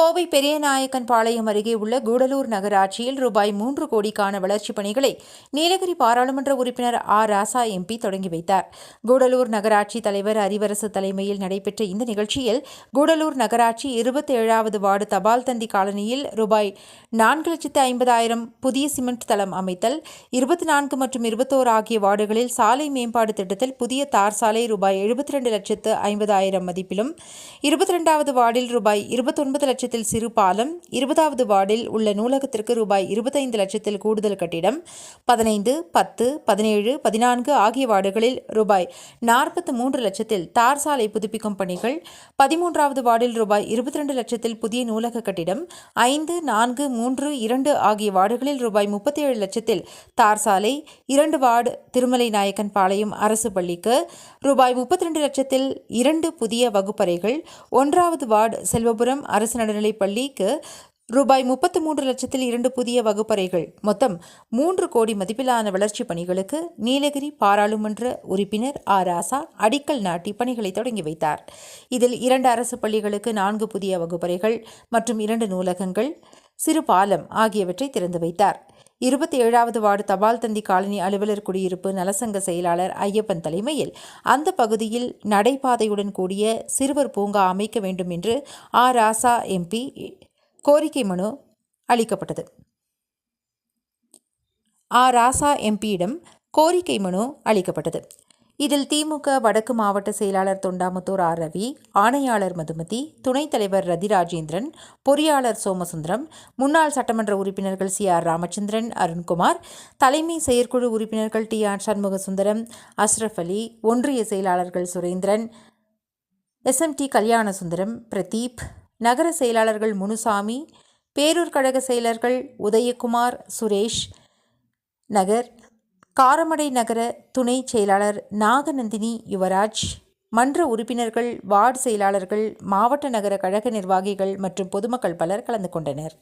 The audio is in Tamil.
கோவை பெரியநாயக்கன் பாளையம் அருகே உள்ள கூடலூர் நகராட்சியில் ரூபாய் மூன்று கோடிக்கான வளர்ச்சிப் பணிகளை நீலகிரி பாராளுமன்ற உறுப்பினர் ஆர் ராசா எம்பி தொடங்கி வைத்தார். கூடலூர் நகராட்சி தலைவர் அறிவரசு தலைமையில் நடைபெற்ற இந்த நிகழ்ச்சியில் கூடலூர் நகராட்சி இருபத்தி ஏழாவது வார்டு தபால் தந்தி காலனியில் ரூபாய் நான்கு லட்சத்து ஐம்பதாயிரம் புதிய சிமெண்ட் தளம் அமைத்தல் இருபத்தி நான்கு மற்றும் இருபத்தோரு ஆகிய வார்டுகளில் சாலை மேம்பாடு திட்டத்தில் புதிய தார் சாலை ரூபாய் எழுபத்தி ரெண்டு லட்சத்து ஐம்பதாயிரம் மதிப்பிலும் இருபத்தி ரெண்டாவது வார்டில் ரூபாய் இருபத்தொன்பது லட்சத்தில் சிறு பாலம் இருபதாவது வார்டில் உள்ள நூலகத்திற்கு ரூபாய் இருபத்தைந்து லட்சத்தில் கூடுதல் கட்டிடம் பதினைந்து பத்து பதினேழு பதினான்கு ஆகிய வார்டுகளில் ரூபாய் நாற்பத்து மூன்று லட்சத்தில் தார் சாலை புதுப்பிக்கும் பணிகள் பதிமூன்றாவது வார்டில் ரூபாய் இருபத்தி ரெண்டு லட்சத்தில் புதிய நூலக கட்டிடம் ஐந்து நான்கு மூன்று இரண்டு ஆகிய வார்டுகளில் ரூபாய் முப்பத்தி ஏழு லட்சத்தில் தார் சாலை இரண்டு வார்டு திருமலை நாயக்கன் பாளையம் அரசு பள்ளிக்கு ரூபாய் முப்பத்தி ரெண்டு லட்சத்தில் இரண்டு புதிய வகுப்பறைகள் ஒன்றாவது வார்டு செல்வபுரம் அரசு நடுநிலைப் பள்ளிக்கு ரூபாய் முப்பத்து மூன்று லட்சத்தில் இரண்டு புதிய வகுப்பறைகள் மொத்தம் மூன்று கோடி மதிப்பிலான வளர்ச்சிப் பணிகளுக்கு நீலகிரி பாராளுமன்ற உறுப்பினர் ஆர் ராசா அடிக்கல் நாட்டி பணிகளை தொடங்கி வைத்தார். இதில் இரண்டு அரசு பள்ளிகளுக்கு நான்கு புதிய வகுப்பறைகள் மற்றும் இரண்டு நூலகங்கள் சிறு பாலம் ஆகியவற்றை திறந்து வைத்தார். இருபத்தி ஏழாவது வார்டு தபால் தந்தி காலனி அலுவலர் குடியிருப்பு நலசங்க செயலாளர் ஐயப்பன் தலைமையில் அந்த பகுதியில் நடைபாதையுடன் கூடிய சிறுவர் பூங்கா அமைக்க வேண்டும் என்று ஆ. ராசா எம்பி கோரிக்கை மனு அளிக்கப்பட்டது. ஆ. ராசா எம்பியிடம் கோரிக்கை மனு அளிக்கப்பட்டது. இதில் திமுக வடக்கு மாவட்ட செயலாளர் தொண்டாமுத்தூர் ஆர். ரவி ஆணையாளர் மதுமதி துணைத் தலைவர் ரதி ராஜேந்திரன் பொறியாளர் சோமசுந்தரம் முன்னாள் சட்டமன்ற உறுப்பினர்கள் சி. ஆர். ராமச்சந்திரன் அருண்குமார் தலைமை செயற்குழு உறுப்பினர்கள் டி. ஆர். சண்முகசுந்தரம் அஸ்ரஃப் அலி ஒன்றிய செயலாளர்கள் சுரேந்திரன் எஸ்எம்டி கல்யாணசுந்தரம் பிரதீப் நகர செயலாளர்கள் முனுசாமி பேரூர் கழக செயலர்கள் உதயகுமார் சுரேஷ் நகர் காரமடை நகர துணை செயலாளர் நாகநந்தினி யுவராஜ் மன்ற உறுப்பினர்கள் வார்டு செயலாளர்கள் மாவட்ட நகர கழக நிர்வாகிகள் மற்றும் பொதுமக்கள் பலர் கலந்து கொண்டனர்.